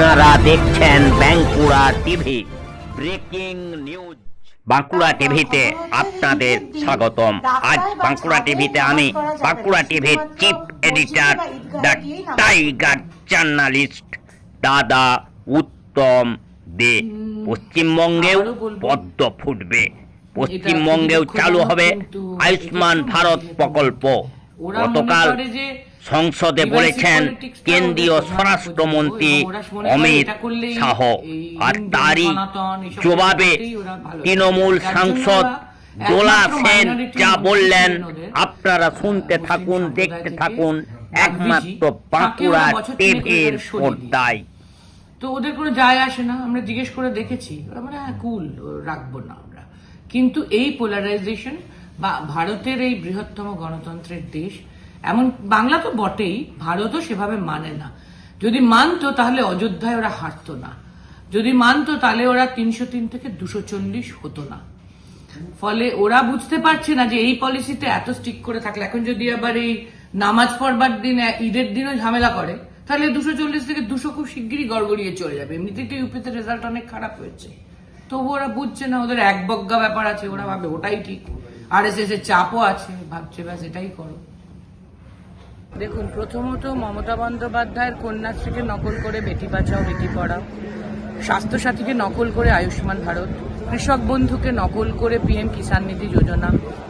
আপনারা দেখছেন Bankura TV breaking news. Bankura টিভিতে আপনাদের স্বাগতম। আজ বাঁকুড়া টিভিতে আমি বাঁকুড়া টিভির chief editor the tiger journalist দাদা উত্তম দে। পশ্চিমবঙ্গেও পদ্ম ফুটবে। পশ্চিমবঙ্গেও চালু হবে আয়ুষ্মান ভারত প্রকল্প। গতকাল সংসদে বলেছেন কেন্দ্রীয় স্বরাষ্ট্রমন্ত্রী অমিত শাহ। আর তারই জবাবে তৃণমূল সাংসদ দোলা সেন যা বললেন আপনারা শুনতে থাকুন দেখতে থাকুন একমাত্র বাঁকুড়া টিভির পর্দায়। তো ওদের কোনো যায় আসে না আমরা জিজ্ঞেস করে দেখেছি। ওরা বলে হ্যাঁ কুল রাখব না আমরা। কিন্তু এই পোলারাইজেশন বা ভারতের এই বৃহত্তম গণতন্ত্রের দেশ এমন বাংলা তো বটেই, ভারতও সেভাবে মানে না। যদি মানতো, তাহলে অযোধ্যায় ওরা হারতো না। যদি মানতো, তাহলে ওরা তিনশো তিন থেকে দুশো চল্লিশ হতো না। ফলে ওরা বুঝতে পারছে না যে এই পলিসিতে এত স্ট্রিক করে থাকলে। এখন যদি আবার এই নামাজ পড়বার দিন ঈদের দিনও ঝামেলা করে, তাহলে দুশো চল্লিশ থেকে দুশো খুব শিগগিরই গড়গড়িয়ে চলে যাবে। এমনিতেই তো ইউপিতে রেজাল্ট অনেক খারাপ হয়েছে। তবু ওরা বুঝছে না, ওদের এক বজ্ঞা ব্যাপার আছে, ওরা ভাবে ওটাই ঠিক। আর এস এস এর চাপও আছে, ভাবছে ব্যাস এটাই করো। দেখুন, প্রথমত মমতা বন্দ্যোপাধ্যায়ের কন্যাশ্রীকে নকল করে বেটি বাঁচাও, বেটি পড়াও। স্বাস্থ্যসাথীকে নকল করে আয়ুষ্মান ভারত। কৃষক বন্ধুকে নকল করে পিএম কিষাণ নিধি যোজনা।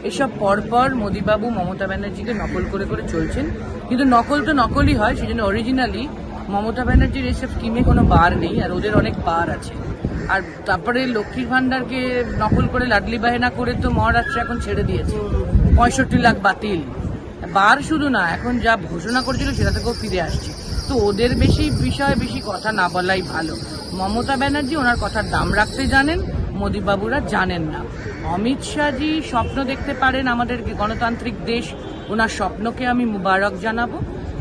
এসব পরপর মোদীবাবু মমতা ব্যানার্জিকে নকল করে করে চলছেন। কিন্তু নকল তো নকলই হয়, সেজন্য অরিজিনালি মমতা ব্যানার্জির এসব স্কিমে কোনো বার নেই, আর ওদের অনেক বার আছে। আর তারপরে লক্ষ্মীর ভান্ডারকে নকল করে লাডলি বাহেনা করে তো মহারাষ্ট্র এখন ছেড়ে দিয়েছে। পঁয়ষট্টি লাখ বাতিল। বার শুধু না, এখন যা ঘোষণা করেছিল সেটা থেকেও ফিরে আসছে। তো ওদের বেশি বিষয়ে, বেশি কথা না বলাই ভালো। মমতা ব্যানার্জি ওনার কথার দাম রাখতে জানেন, মোদীবাবুরা জানেন না। অমিত শাহজি স্বপ্ন দেখতে পারেন আমাদের গণতান্ত্রিক দেশ। ওনার স্বপ্নকে আমি মুবারক জানাব।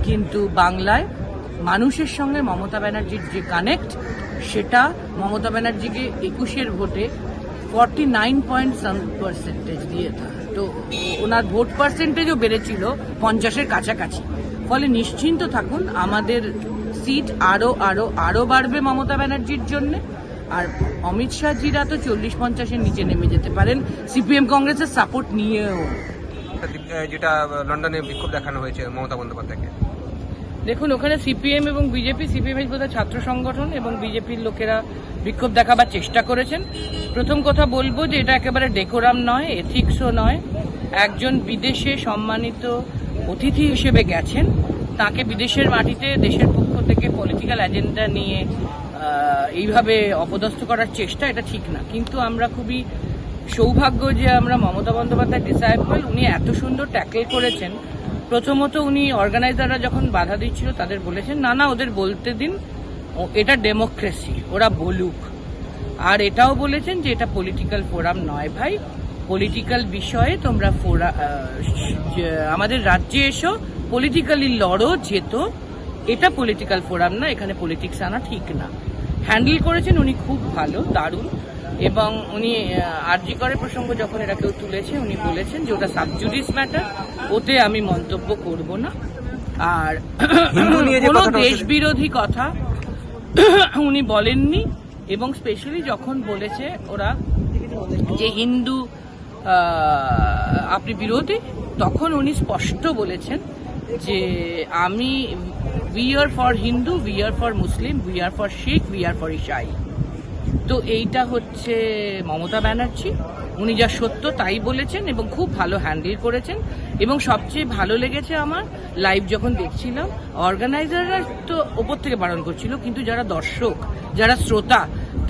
কিন্তু বাংলায় মানুষের সঙ্গে মমতা ব্যানার্জির যে কানেক্ট সেটা মমতা ব্যানার্জিকে একুশের ভোটে forty nine point some percentage দিয়ে। তো ওনার ভোট পার্সেন্টেজও বেড়েছিল পঞ্চাশের কাছাকাছি। ফলে নিশ্চিন্ত থাকুন, আমাদের সিট আরও আরও আরও বাড়বে মমতা ব্যানার্জির জন্য। আর অমিত শাহজিরা তো চল্লিশ পঞ্চাশের নিচে নেমে যেতে পারেন। সিপিএম কংগ্রেসের সাপোর্ট নিয়েও। যেটা লন্ডনে বিক্ষোভ দেখানো হয়েছে মমতা বন্দ্যোপাধ্যায়কে। দেখুন, ওখানে সিপিএম এবং বিজেপি, সিপিএম বোধহয় ছাত্র সংগঠন এবং বিজেপির লোকেরা বিক্ষোভ দেখাবার চেষ্টা করেছেন। প্রথম কথা বলব যে এটা একেবারে ডেকোরাম নয় এথিক্সও নয়। একজন বিদেশে সম্মানিত অতিথি হিসেবে গেছেন। তাকে বিদেশের মাটিতে, দেশের পক্ষ থেকে পলিটিক্যাল এজেন্ডা নিয়ে এইভাবে অপদস্থ করার চেষ্টা এটা ঠিক না। কিন্তু আমরা খুবই সৌভাগ্য যে আমরা মমতা বন্দ্যোপাধ্যায় ডিসাইবল উনি এত সুন্দর ট্যাকেল করেছেন। প্রথমত উনি অর্গানাইজাররা যখন বাধা দিচ্ছিল, তাদের বলেছেন, না না, ওদের বলতে দিন। এটা ডেমোক্রেসি ওরা বলুক। আর এটাও বলেছেন যে এটা পলিটিক্যাল ফোরাম নয় ভাই। পলিটিক্যাল বিষয়ে তোমরা আমাদের রাজ্যে এসো পলিটিক্যালি লড়ো, যেত। এটা পলিটিক্যাল ফোরাম না, এখানে পলিটিক্স আনা ঠিক না। হ্যান্ডেল করেছেন উনি খুব ভালো, দারুণ। এবং উনি আরজি করে প্রসঙ্গ যখন এরা কেউ তুলেছে উনি বলেছেন যে ওটা সাবজুডিস ম্যাটার ওতে আমি মন্তব্য করব না। আর কোনো দেশ বিরোধী কথা উনি বলেননি এবং স্পেশালি যখন বলেছে ওরা যে হিন্দু আপনি বিরোধী তখন উনি স্পষ্ট বলেছেন যে আমি we are for Hindu we are for Muslim we are for Sikh we are for Isai তো এইটা হচ্ছে মমতা ব্যানার্জি। উনি যা সত্য তাই বলেছেন এবং খুব ভালো হ্যান্ডেল করেছেন। এবং সবচেয়ে ভালো লেগেছে আমার লাইভ যখন দেখছিলাম অর্গানাইজাররা তো ওপর থেকে বারণ করছিল, কিন্তু যারা দর্শক, যারা শ্রোতা,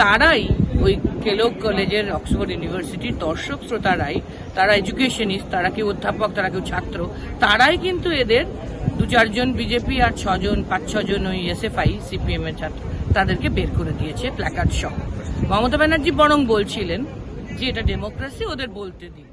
তারাই ওই কেলক কলেজের অক্সফোর্ড ইউনিভার্সিটির দর্শক শ্রোতারাই তারা এডুকেশনিস্ট, তারা কেউ অধ্যাপক, তারা কেউ ছাত্র, তারাই কিন্তু এদের দু চারজন বিজেপি আর ছজন, পাঁচ ছজন ওই এসএফআই, সিপিএম এর ছাত্র, তাদেরকে বের করে দিয়েছে প্ল্যাকার্ড সহ। মমতা ব্যানার্জি বরং বলছিলেন যে, এটা ডেমোক্রেসি, ওদের বলতে দিন।